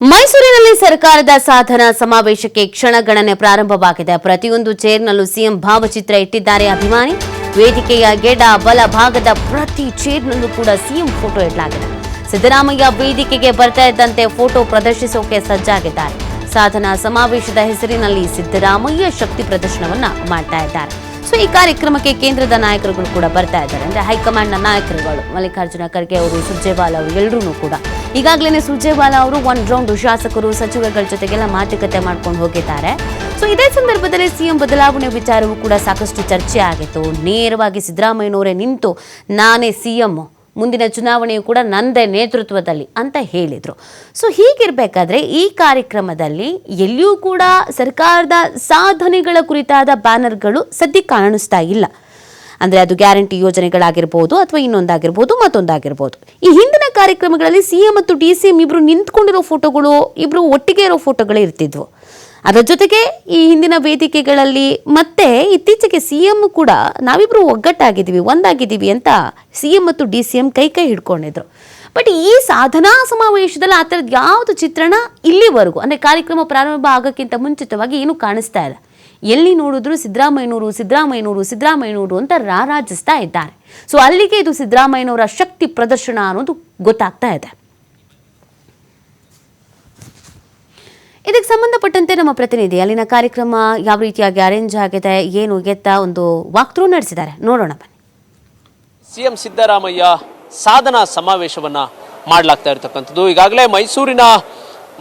ಮೈಸೂರಿನಲ್ಲಿ ಸರ್ಕಾರದ ಸಾಧನ ಸಮಾವೇಶಕ್ಕೆ ಕ್ಷಣಗಣನೆ ಪ್ರಾರಂಭವಾಗಿದೆ. ಪ್ರತಿಯೊಂದು ಚೇರ್ನಲ್ಲೂ ಸಿಎಂ ಭಾವಚಿತ್ರ ಇಟ್ಟಿದ್ದಾರೆ ಅಭಿಮಾನಿ. ವೇದಿಕೆಯ ಗೆಡ ಬಲ ಭಾಗದ ಪ್ರತಿ ಚೇರ್ನಲ್ಲೂ ಕೂಡ ಸಿಎಂ ಫೋಟೋ ಇಡಲಾಗಿದೆ. ಸಿದ್ದರಾಮಯ್ಯ ವೇದಿಕೆಗೆ ಬರ್ತಾ ಇದ್ದಂತೆ ಫೋಟೋ ಪ್ರದರ್ಶಿಸೋಕೆ ಸಜ್ಜಾಗಿದ್ದಾರೆ. ಸಾಧನಾ ಸಮಾವೇಶದ ಹೆಸರಿನಲ್ಲಿ ಸಿದ್ದರಾಮಯ್ಯ ಶಕ್ತಿ ಪ್ರದರ್ಶನವನ್ನ ಮಾಡ್ತಾ ಇದ್ದಾರೆ. ಸೊ ಈ ಕಾರ್ಯಕ್ರಮಕ್ಕೆ ಕೇಂದ್ರದ ನಾಯಕರುಗಳು ಕೂಡ ಬರ್ತಾ ಇದ್ದಾರೆ. ಅಂದ್ರೆ ಹೈಕಮಾಂಡ್ನ ನಾಯಕರುಗಳು ಮಲ್ಲಿಕಾರ್ಜುನ ಖರ್ಗೆ ಅವರು, ಸುರ್ಜೇವಾಲ ಅವರು ಎಲ್ಲರೂ ಕೂಡ. ಈಗಾಗಲೇ ಸುರ್ಜೇವಾಲ ಅವರು ಒನ್ ರೌಂಡ್ ಶಾಸಕರು, ಸಚಿವರುಗಳ ಜೊತೆಗೆಲ್ಲ ಮಾತುಕತೆ ಮಾಡ್ಕೊಂಡು ಹೋಗಿದ್ದಾರೆ. ಸೊ ಇದೇ ಸಂದರ್ಭದಲ್ಲಿ ಸಿಎಂ ಬದಲಾವಣೆ ವಿಚಾರವೂ ಕೂಡ ಸಾಕಷ್ಟು ಚರ್ಚೆ ಆಗಿತ್ತು. ನೇರವಾಗಿ ಸಿದ್ದರಾಮಯ್ಯನವರೇ ನಿಂತು ನಾನೇ ಸಿಎಂ ಮುಂದಿನ ಚುನಾವಣೆಯು ಕೂಡ ನಂದೇ ನೇತೃತ್ವದಲ್ಲಿ ಅಂತ ಹೇಳಿದರು. ಸೊ ಹೀಗಿರಬೇಕಾದ್ರೆ ಈ ಕಾರ್ಯಕ್ರಮದಲ್ಲಿ ಎಲ್ಲಿಯೂ ಕೂಡ ಸರ್ಕಾರದ ಸಾಧನೆಗಳ ಕುರಿತಾದ ಬ್ಯಾನರ್ಗಳು ಸದ್ಯ ಕಾಣಿಸ್ತಾ ಇಲ್ಲ. ಅಂದರೆ ಅದು ಗ್ಯಾರಂಟಿ ಯೋಜನೆಗಳಾಗಿರ್ಬೋದು ಅಥವಾ ಇನ್ನೊಂದಾಗಿರ್ಬೋದು ಮತ್ತೊಂದಾಗಿರ್ಬೋದು. ಈ ಹಿಂದಿನ ಕಾರ್ಯಕ್ರಮಗಳಲ್ಲಿ ಸಿ ಎಂ ಮತ್ತು ಡಿ ಸಿ ಎಂ ಇಬ್ಬರು ನಿಂತ್ಕೊಂಡಿರೋ ಫೋಟೋಗಳು ಇಬ್ಬರು ಒಟ್ಟಿಗೆ ಇರೋ ಫೋಟೋಗಳೇ ಇರ್ತಿದ್ವು. ಅದರ ಜೊತೆಗೆ ಈ ಹಿಂದಿನ ವೇದಿಕೆಗಳಲ್ಲಿ ಮತ್ತೆ ಇತ್ತೀಚೆಗೆ ಸಿ ಎಂ ಕೂಡ ನಾವಿಬ್ರು ಒಗ್ಗಟ್ಟಾಗಿದ್ದೀವಿ, ಒಂದಾಗಿದ್ದೀವಿ ಅಂತ ಸಿ ಎಂ ಮತ್ತು ಡಿ ಸಿ ಎಂ ಕೈ ಕೈ ಹಿಡ್ಕೊಂಡಿದ್ರು. ಬಟ್ ಈ ಸಾಧನಾ ಸಮಾವೇಶದಲ್ಲಿ ಆ ಥರದ್ದು ಯಾವುದು ಚಿತ್ರಣ ಇಲ್ಲಿವರೆಗೂ, ಅಂದರೆ ಕಾರ್ಯಕ್ರಮ ಪ್ರಾರಂಭ ಆಗೋಕ್ಕಿಂತ ಮುಂಚಿತವಾಗಿ ಏನೂ ಕಾಣಿಸ್ತಾ ಇಲ್ಲ. ಎಲ್ಲಿ ನೋಡಿದ್ರು ಸಿದ್ದರಾಮಯ್ಯನವರು ಸಿದ್ದರಾಮಯ್ಯನವರು ಸಿದ್ದರಾಮಯ್ಯನವರು ಅಂತ ರಾರಾಜಿಸ್ತಾ ಇದ್ದಾರೆ. ಸೊ ಅಲ್ಲಿಗೆ ಇದು ಸಿದ್ದರಾಮಯ್ಯನವರ ಶಕ್ತಿ ಪ್ರದರ್ಶನ ಅನ್ನೋದು ಗೊತ್ತಾಗ್ತಾ ಇದೆ. ಇದಕ್ಕೆ ಸಂಬಂಧಪಟ್ಟಂತೆ ನಮ್ಮ ಪ್ರತಿನಿಧಿ ಅಲ್ಲಿನ ಕಾರ್ಯಕ್ರಮ ಯಾವ ರೀತಿಯಾಗಿ ಅರೇಂಜ್ ಆಗಿದೆ, ಏನು ಎತ್ತ ಒಂದು ವಾಕ್ಥ್ರೂ ನಡೆಸಿದ್ದಾರೆ. ನೋಡೋಣ ಬನ್ನಿ. ಸಿಎಂ ಸಿದ್ದರಾಮಯ್ಯ ಸಾಧನಾ ಸಮಾವೇಶವನ್ನ ಮಾಡಲಾಗ್ತಾ ಇರತಕ್ಕಂಥದ್ದು. ಈಗಾಗಲೇ ಮೈಸೂರಿನ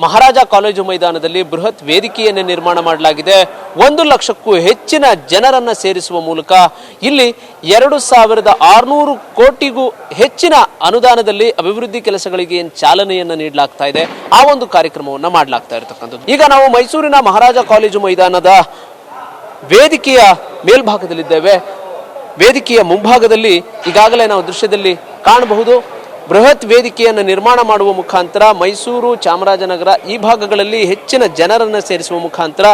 ಮಹಾರಾಜ ಕಾಲೇಜು ಮೈದಾನದಲ್ಲಿ ಬೃಹತ್ ವೇದಿಕೆಯನ್ನು ನಿರ್ಮಾಣ ಮಾಡಲಾಗಿದೆ. ಒಂದು ಲಕ್ಷಕ್ಕೂ ಹೆಚ್ಚಿನ ಜನರನ್ನು ಸೇರಿಸುವ ಮೂಲಕ ಇಲ್ಲಿ ಎರಡು ಸಾವಿರದ ಆರುನೂರು ಕೋಟಿಗೂ ಹೆಚ್ಚಿನ ಅನುದಾನದಲ್ಲಿ ಅಭಿವೃದ್ಧಿ ಕೆಲಸಗಳಿಗೆ ಏನು ಚಾಲನೆಯನ್ನು ನೀಡಲಾಗ್ತಾ ಇದೆ. ಆ ಒಂದು ಕಾರ್ಯಕ್ರಮವನ್ನು ಮಾಡಲಾಗ್ತಾ ಇರತಕ್ಕಂಥದ್ದು. ಈಗ ನಾವು ಮೈಸೂರಿನ ಮಹಾರಾಜ ಕಾಲೇಜು ಮೈದಾನದ ವೇದಿಕೆಯ ಮೇಲ್ಭಾಗದಲ್ಲಿದ್ದೇವೆ. ವೇದಿಕೆಯ ಮುಂಭಾಗದಲ್ಲಿ ಈಗಾಗಲೇ ನಾವು ದೃಶ್ಯದಲ್ಲಿ ಕಾಣಬಹುದು. ಬೃಹತ್ ವೇದಿಕೆಯನ್ನು ನಿರ್ಮಾಣ ಮಾಡುವ ಮುಖಾಂತರ ಮೈಸೂರು ಚಾಮರಾಜನಗರ ಈ ಭಾಗಗಳಲ್ಲಿ ಹೆಚ್ಚಿನ ಜನರನ್ನು ಸೇರಿಸುವ ಮುಖಾಂತರ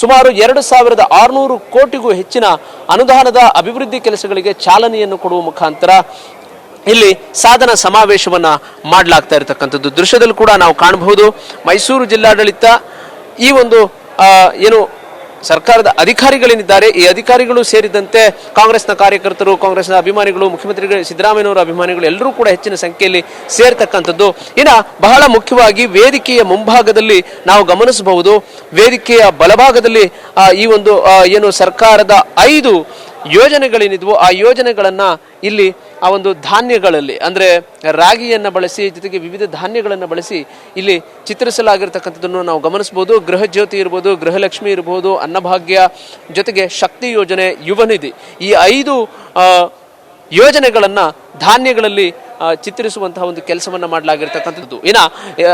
ಸುಮಾರು ಎರಡು ಸಾವಿರದ ಆರುನೂರು ಕೋಟಿಗೂ ಹೆಚ್ಚಿನ ಅನುದಾನದ ಅಭಿವೃದ್ಧಿ ಕೆಲಸಗಳಿಗೆ ಚಾಲನೆಯನ್ನು ಕೊಡುವ ಮುಖಾಂತರ ಇಲ್ಲಿ ಸಾಧನ ಸಮಾವೇಶವನ್ನು ಮಾಡಲಾಗ್ತಾ ಇರತಕ್ಕಂಥದ್ದು. ದೃಶ್ಯದಲ್ಲಿ ಕೂಡ ನಾವು ಕಾಣಬಹುದು. ಮೈಸೂರು ಜಿಲ್ಲಾಡಳಿತ ಈ ಒಂದು ಏನು ಸರ್ಕಾರದ ಅಧಿಕಾರಿಗಳೇನಿದ್ದಾರೆ ಈ ಅಧಿಕಾರಿಗಳು ಸೇರಿದಂತೆ ಕಾಂಗ್ರೆಸ್ನ ಕಾರ್ಯಕರ್ತರು, ಕಾಂಗ್ರೆಸ್ನ ಅಭಿಮಾನಿಗಳು, ಮುಖ್ಯಮಂತ್ರಿಗಳು, ಸಿದ್ದರಾಮಯ್ಯನವರ ಅಭಿಮಾನಿಗಳು ಎಲ್ಲರೂ ಕೂಡ ಹೆಚ್ಚಿನ ಸಂಖ್ಯೆಯಲ್ಲಿ ಸೇರ್ತಕ್ಕಂಥದ್ದು. ಇನ್ನು ಬಹಳ ಮುಖ್ಯವಾಗಿ ವೇದಿಕೆಯ ಮುಂಭಾಗದಲ್ಲಿ ನಾವು ಗಮನಿಸಬಹುದು. ವೇದಿಕೆಯ ಬಲಭಾಗದಲ್ಲಿ ಈ ಒಂದು ಏನು ಸರ್ಕಾರದ ಐದು ಯೋಜನೆಗಳೇನಿದ್ವು ಆ ಯೋಜನೆಗಳನ್ನ ಇಲ್ಲಿ ಆ ಒಂದು ಧಾನ್ಯಗಳಲ್ಲಿ, ಅಂದ್ರೆ ರಾಗಿಯನ್ನ ಬಳಸಿ, ಜೊತೆಗೆ ವಿವಿಧ ಧಾನ್ಯಗಳನ್ನು ಬಳಸಿ ಇಲ್ಲಿ ಚಿತ್ರಿಸಲಾಗಿರ್ತಕ್ಕಂಥದ್ದನ್ನು ನಾವು ಗಮನಿಸಬಹುದು ಗೃಹಜ್ಯೋತಿ ಇರ್ಬೋದು, ಗೃಹಲಕ್ಷ್ಮಿ ಇರ್ಬೋದು, ಅನ್ನಭಾಗ್ಯ, ಜೊತೆಗೆ ಶಕ್ತಿ ಯೋಜನೆ, ಯುವನಿಧಿ ಈ ಐದು ಯೋಜನೆಗಳನ್ನು ಧಾನ್ಯಗಳಲ್ಲಿ ಚಿತ್ರಿಸುವಂತಹ ಒಂದು ಕೆಲಸವನ್ನ ಮಾಡಲಾಗಿರ್ತಕ್ಕಂಥದ್ದು. ಇನ್ನು,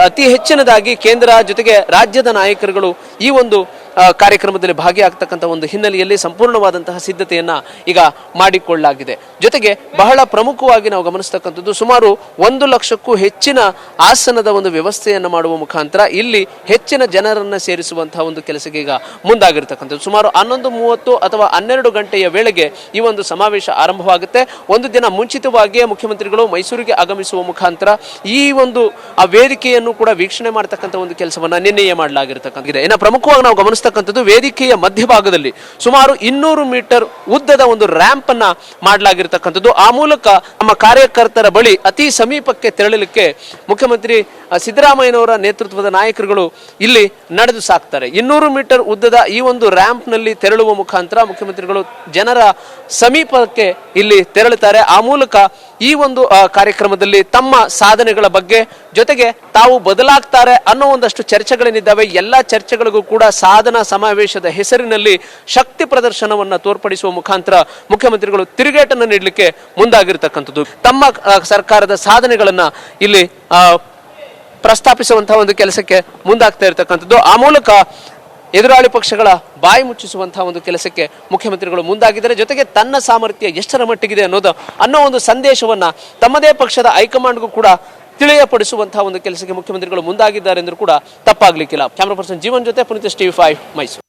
ಅತಿ ಹೆಚ್ಚಿನದಾಗಿ ಕೇಂದ್ರ ಜೊತೆಗೆ ರಾಜ್ಯದ ನಾಯಕರುಗಳು ಈ ಒಂದು ಕಾರ್ಯಕ್ರಮದಲ್ಲಿ ಭಾಗಿಯಾಗ್ತಕ್ಕಂಥ ಒಂದು ಹಿನ್ನೆಲೆಯಲ್ಲಿ ಸಂಪೂರ್ಣವಾದಂತಹ ಸಿದ್ಧತೆಯನ್ನ ಈಗ ಮಾಡಿಕೊಳ್ಳಲಾಗಿದೆ. ಜೊತೆಗೆ ಬಹಳ ಪ್ರಮುಖವಾಗಿ ನಾವು ಗಮನಿಸ್ತಕ್ಕಂಥದ್ದು ಸುಮಾರು ಒಂದು ಲಕ್ಷಕ್ಕೂ ಹೆಚ್ಚಿನ ಆಸನದ ಒಂದು ವ್ಯವಸ್ಥೆಯನ್ನು ಮಾಡುವ ಮುಖಾಂತರ ಇಲ್ಲಿ ಹೆಚ್ಚಿನ ಜನರನ್ನ ಸೇರಿಸುವಂತಹ ಒಂದು ಕೆಲಸಕ್ಕೆ ಈಗ ಮುಂದಾಗಿರ್ತಕ್ಕಂಥದ್ದು. ಸುಮಾರು ಹನ್ನೊಂದು ಮೂವತ್ತು ಅಥವಾ ಹನ್ನೆರಡು ಗಂಟೆಯ ವೇಳೆಗೆ ಈ ಒಂದು ಸಮಾವೇಶ ಆರಂಭವಾಗುತ್ತೆ. ಒಂದು ದಿನ ಮುಂಚಿತವಾಗಿಯೇ ಮುಖ್ಯಮಂತ್ರಿಗಳು ಮೈಸೂರಿಗೆ ಆಗಮಿಸುವ ಮುಖಾಂತರ ಈ ಒಂದು, ಆ ವೇದಿಕೆಯನ್ನು ಕೂಡ ವೀಕ್ಷಣೆ ಮಾಡತಕ್ಕಂಥ ಒಂದು ಕೆಲಸವನ್ನ ನಿನ್ನೆಯೇ ಮಾಡಲಾಗಿರ್ತಕ್ಕಂಥ ಇನ್ನು ಪ್ರಮುಖವಾಗಿ ನಾವು ಗಮನಿಸ್ತಕ್ಕಂಥದ್ದು ವೇದಿಕೆಯ ಮಧ್ಯಭಾಗದಲ್ಲಿ ಸುಮಾರು ಇನ್ನೂರು ಮೀಟರ್ ಉದ್ದದ ಒಂದು ರ್ಯಾಂಪ್ ಅನ್ನ ಮಾಡಲಾಗಿರ್ತಕ್ಕಂಥದ್ದು. ಆ ಮೂಲಕ ನಮ್ಮ ಕಾರ್ಯಕರ್ತರ ಬಳಿ ಅತಿ ಸಮೀಪಕ್ಕೆ ತೆರಳಲಿಕ್ಕೆ ಮುಖ್ಯಮಂತ್ರಿ ಸಿದ್ದರಾಮಯ್ಯನವರ ನೇತೃತ್ವದ ನಾಯಕರುಗಳು ಇಲ್ಲಿ ನಡೆದು ಸಾಕ್ತಾರೆ. ಇನ್ನೂರು ಮೀಟರ್ ಉದ್ದದ ಈ ಒಂದು ರ್ಯಾಂಪ್ನಲ್ಲಿ ತೆರಳುವ ಮುಖಾಂತರ ಮುಖ್ಯಮಂತ್ರಿಗಳು ಜನರ ಸಮೀಪಕ್ಕೆ ಇಲ್ಲಿ ತೆರಳುತ್ತಾರೆ. ಆ ಮೂಲಕ ಈ ಒಂದು ಕಾರ್ಯಕ್ರಮದಲ್ಲಿ ತಮ್ಮ ಸಾಧನೆಗಳ ಬಗ್ಗೆ ಜೊತೆಗೆ ತಾವು ಬದಲಾಗ್ತಾರೆ ಅನ್ನೋ ಒಂದಷ್ಟು ಚರ್ಚೆಗಳೇನಿದ್ದಾವೆ. ಎಲ್ಲ ಚರ್ಚೆಗಳಿಗೂ ಕೂಡ ಸಾಧನಾ ಸಮಾವೇಶದ ಹೆಸರಿನಲ್ಲಿ ಶಕ್ತಿ ಪ್ರದರ್ಶನವನ್ನ ತೋರ್ಪಡಿಸುವ ಮುಖಾಂತರ ಮುಖ್ಯಮಂತ್ರಿಗಳು ತಿರುಗೇಟನ್ನು ನೀಡಲಿಕ್ಕೆ ಮುಂದಾಗಿರ್ತಕ್ಕಂಥದ್ದು. ತಮ್ಮ ಸರ್ಕಾರದ ಸಾಧನೆಗಳನ್ನ ಇಲ್ಲಿ ಪ್ರಸ್ತಾಪಿಸುವಂತಹ ಒಂದು ಕೆಲಸಕ್ಕೆ ಮುಂದಾಗ್ತಾ ಇರತಕ್ಕಂಥದ್ದು. ಆ ಮೂಲಕ ಎದುರಾಳಿ ಪಕ್ಷಗಳ ಬಾಯಿ ಮುಚ್ಚಿಸುವಂತಹ ಒಂದು ಕೆಲಸಕ್ಕೆ ಮುಖ್ಯಮಂತ್ರಿಗಳು ಮುಂದಾಗಿದ್ದಾರೆ. ಜೊತೆಗೆ ತನ್ನ ಸಾಮರ್ಥ್ಯ ಎಷ್ಟರ ಮಟ್ಟಿಗಿದೆ ಅನ್ನೋದು ಅನ್ನೋ ಒಂದು ಸಂದೇಶವನ್ನ ತಮ್ಮದೇ ಪಕ್ಷದ ಹೈಕಮಾಂಡ್ಗೂ ಕೂಡ ತಿಳಿಯಪಡಿಸುವಂತಹ ಒಂದು ಕೆಲಸಕ್ಕೆ ಮುಖ್ಯಮಂತ್ರಿಗಳು ಮುಂದಾಗಿದ್ದಾರೆ ಎಂದರೂ ಕೂಡ ತಪ್ಪಾಗ್ಲಿಕ್ಕಿಲ್ಲ. ಕ್ಯಾಮ್ರಾ ಪರ್ಸನ್ ಜೀವನ್ ಜೊತೆ ಪುನೀತ್ ಟಿವಿ ಫೈವ್ ಮೈಸೂರು.